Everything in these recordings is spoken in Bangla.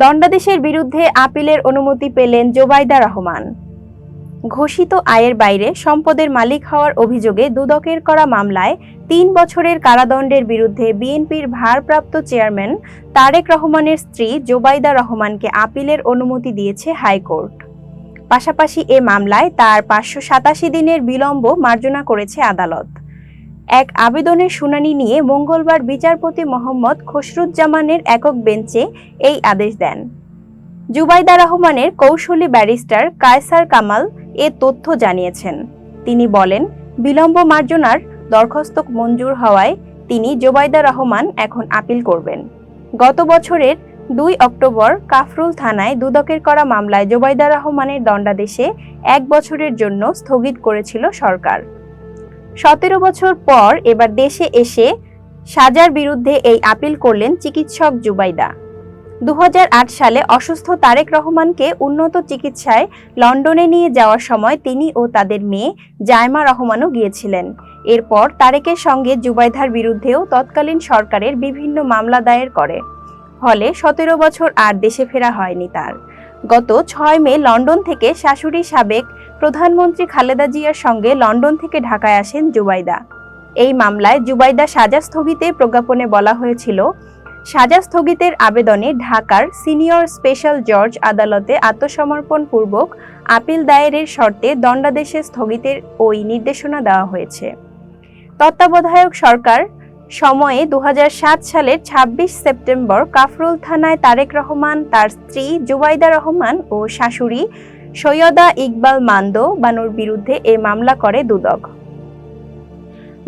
দণ্ডাদেশের বিরুদ্ধে আপিলের অনুমতি পেলেন জোবাইদা রহমান। ঘোষিত আয়ের বাইরে সম্পদের মালিক হওয়ার অভিযোগে দুদকের করা মামলায় তিন বছরের কারাদণ্ডের বিরুদ্ধে বিএনপির ভারপ্রাপ্ত চেয়ারম্যান তারেক রহমানের স্ত্রী জোবাইদা রহমানকে আপিলের অনুমতি দিয়েছে হাইকোর্ট। পাশাপাশি এ মামলায় তার পাঁচশো সাতাশি দিনের বিলম্ব মার্জনা করেছে আদালত। এক আবেদনের শুনানি নিয়ে মঙ্গলবার বিচারপতি মোহাম্মদ খসরুজ্জামানের একক বেঞ্চে এই আদেশ দেন। জুবাইদা রহমানের কৌশলী ব্যারিস্টার কায়সার কামাল এ তথ্য জানিয়েছেন। তিনি বলেন, বিলম্ব মার্জনার দরখাস্ত মঞ্জুর হওয়ায় তিনি জোবাইদা রহমান এখন আপিল করবেন। গত বছরের দুই অক্টোবর কাফরুল থানায় দুদকের করা মামলায় জোবাইদা রহমানের দণ্ডাদেশে এক বছরের জন্য স্থগিত করেছিল সরকার। সতেরো বছর পর এবার দেশে এসে সাজার বিরুদ্ধে এই আপিল করলেন চিকিৎসক জুবাইদা। দু হাজার আট সালে অসুস্থ তারেক রহমানকে উন্নত চিকিৎসায় লন্ডনে নিয়ে যাওয়ার সময় তিনি ও তাদের মেয়ে জায়মা রহমানও গিয়েছিলেন। এরপর তারেকের সঙ্গে জুবাইদার বিরুদ্ধেও তৎকালীন সরকারের বিভিন্ন মামলা দায়ের করে। ফলে সতেরো বছর আর দেশে ফেরা হয়নি তার। গত ছয় মে লন্ডন থেকে শাশুড়ি সাবেক প্রধানমন্ত্রী খালেদা জিয়ার সঙ্গে লন্ডন থেকে ঢাকায় আসেন জুবাইদা। এই মামলায় জুবাইদা সাজা স্থগিতের প্রজ্ঞাপনে বলা হয়েছিল, সাজা স্থগিতের আবেদনে ঢাকার সিনিয়র স্পেশাল জজ আদালতে আত্মসমর্পণ পূর্বক আপিল দায়েরের শর্তে দণ্ডাদেশে স্থগিতের ওই নির্দেশনা দেওয়া হয়েছে। তত্ত্বাবধায়ক সরকার সময়ে দু হাজার সাত সালের ২৬ সেপ্টেম্বর কাফরুল থানায় তারেক রহমান, তার স্ত্রী জুবাইদা রহমান ও শাশুড়ি সৈয়দা ইকবাল মান্দো বানুর বিরুদ্ধে এ মামলা করে দুদক।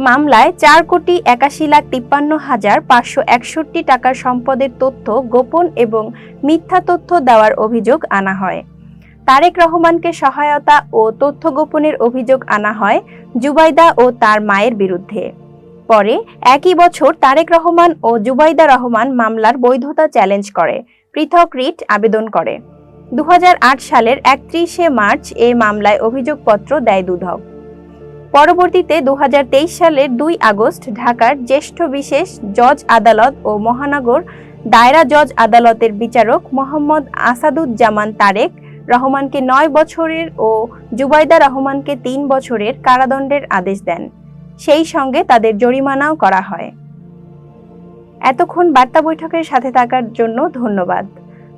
মামলায় চার কোটি একাশি লাখ তিপ্পান্ন হাজার পাঁচশো একষট্টি টাকার সম্পদের তথ্য গোপন এবং মিথ্যা তথ্য দেওয়ার অভিযোগ আনা হয়। তারেক রহমানকে সহায়তা ও তথ্য গোপনের অভিযোগ আনা হয় জুবাইদা ও তার মায়ের বিরুদ্ধে। পরে একই বছর তারেক রহমান ও জুবাইদা রহমান মামলার বৈধতা চ্যালেঞ্জ করে, পৃথক রিট আবেদন করে। দু হাজার আট সালের একত্রিশে মার্চ এ মামলায় অভিযোগপত্র দেয় দুদক। পরবর্তীতে দু হাজার তেইশ সালের দুই আগস্ট ঢাকার জ্যেষ্ঠ বিশেষ জজ আদালত ও মহানগর দায়রা জজ আদালতের বিচারক মোহাম্মদ আসাদুজ্জামান তারেক রহমানকে নয় বছরের ও জুবাইদা রহমানকে তিন বছরের কারাদণ্ডের আদেশ দেন। সেই সঙ্গে তাদের জরিমানাও করা হয়। এতক্ষণ বার্তা বৈঠকের সাথে থাকার জন্য ধন্যবাদ।